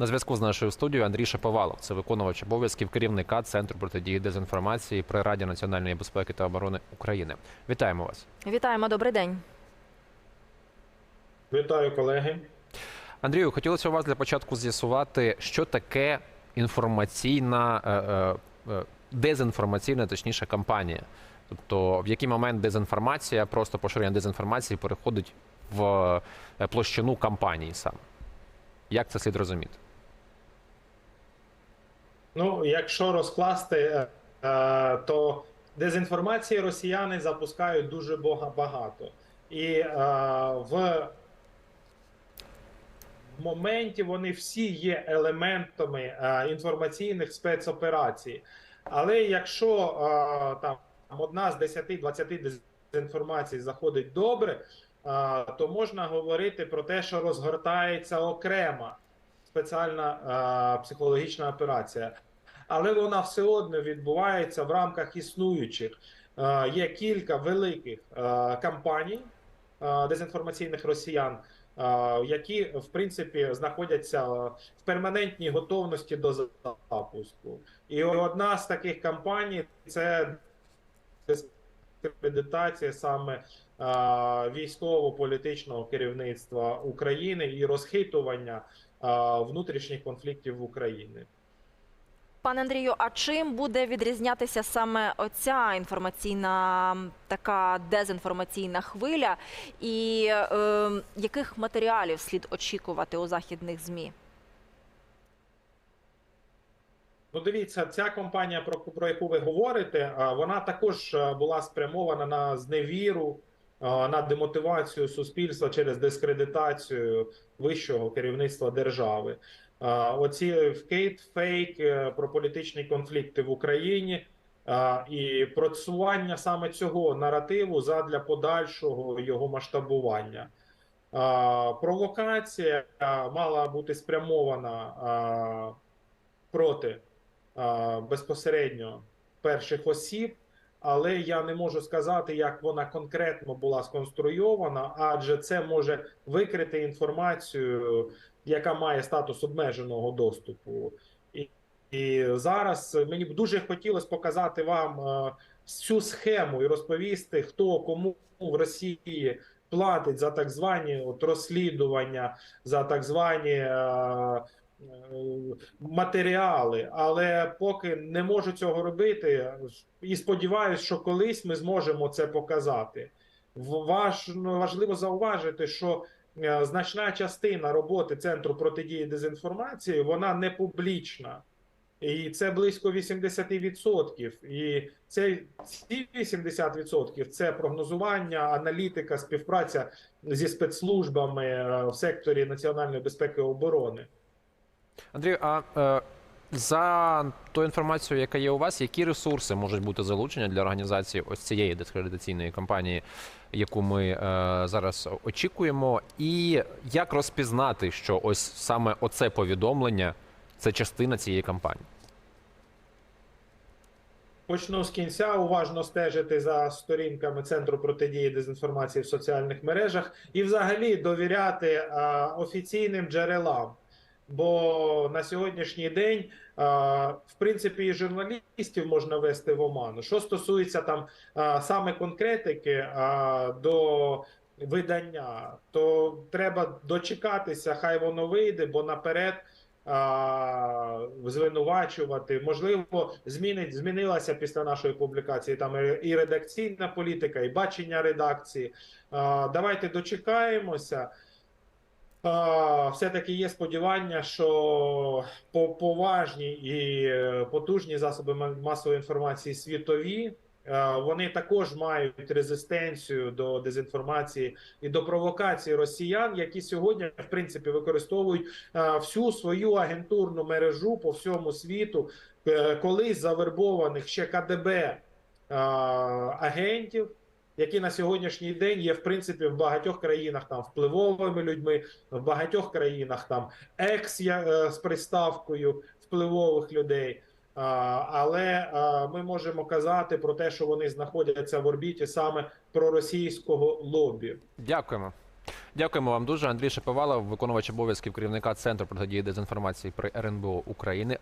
На зв'язку з нашою студією Андрій Шаповалов, це виконувач обов'язків керівника Центру протидії дезінформації при Раді національної безпеки та оборони України. Вітаємо вас. Вітаємо, добрий день. Вітаю, колеги. Андрію, хотілося у вас для початку з'ясувати, що таке інформаційна е, е, е, дезінформаційна, точніше, кампанія. Тобто, в який момент дезінформація, просто поширення дезінформації переходить в площину кампанії саме. Як це слід розуміти? Ну, якщо розкласти, е, е, то дезінформації росіяни запускають дуже багато. І е, в моменті вони всі є елементами інформаційних спецоперацій. Але якщо там одна з 10-20 дезінформацій заходить добре, то можна говорити про те, що розгортається окрема спеціальна психологічна операція. Але вона все одно відбувається в рамках існуючих. Е, є кілька великих е, кампаній е, дезінформаційних росіян, які в принципі знаходяться в перманентній готовності до запуску. І одна з таких кампаній це дискредитація саме військово-політичного керівництва України і розхитування внутрішніх конфліктів в Україні. Пане Андрію, а чим буде відрізнятися саме оця інформаційна така дезінформаційна хвиля, і е, яких матеріалів слід очікувати у західних змі? Ну, дивіться, ця компанія, про, про яку ви говорите, вона також була спрямована на зневіру, на демотивацію суспільства через дискредитацію вищого керівництва держави. Оці вкейт, фейк про політичні конфлікти в Україні і просування саме цього наративу задля подальшого його масштабування. Провокація мала бути спрямована проти безпосередньо перших осіб, але я не можу сказати, як вона конкретно була сконструйована, адже це може викрити інформацію, яка має статус обмеженого доступу. І, і зараз мені б дуже хотілося показати вам е, всю схему і розповісти, хто кому в Росії платить за так звані от розслідування, за так звані. е, матеріали, але поки не можу цього робити, і сподіваюся, що колись ми зможемо це показати. Важ, ну, важливо зауважити, що е, значна частина роботи Центру протидії дезінформації вона не публічна. І це близько 80%. І це, ці 80% це прогнозування, аналітика, співпраця зі спецслужбами е, в секторі національної безпеки і оборони. Андрію, а е, за ту інформацію, яка є у вас, які ресурси можуть бути залучені для організації ось цієї дискредитаційної кампанії, яку ми е, зараз очікуємо, і як розпізнати, що ось саме оце повідомлення це частина цієї кампанії? Почну з кінця уважно стежити за сторінками Центру протидії дезінформації в соціальних мережах і взагалі довіряти а, офіційним джерелам. Бо на сьогоднішній день, в принципі, і журналістів можна вести в оману. Що стосується там саме конкретики до видання, то треба дочекатися, хай воно вийде, бо наперед звинувачувати. Можливо, змінить змінилася після нашої публікації там і- редакційна політика, і бачення редакції. Давайте дочекаємося. Все-таки є сподівання, що по- поважні і е, потужні засоби масової інформації світові. е, Вони також мають резистенцію до дезінформації і до провокації росіян, які сьогодні в принципі використовують е, всю свою агентурну мережу по всьому світу, колись завербованих ще КДБ агентів, які на сьогоднішній день є в принципі в багатьох країнах там впливовими людьми, в багатьох країнах там екс е, з приставкою впливових людей. Але ми можемо казати про те, що вони знаходяться в орбіті саме проросійського лобі. Дякуємо. Дякуємо вам дуже. Андрій Шаповалов, виконувач обов'язків керівника центру протидії дезінформації при РНБО України.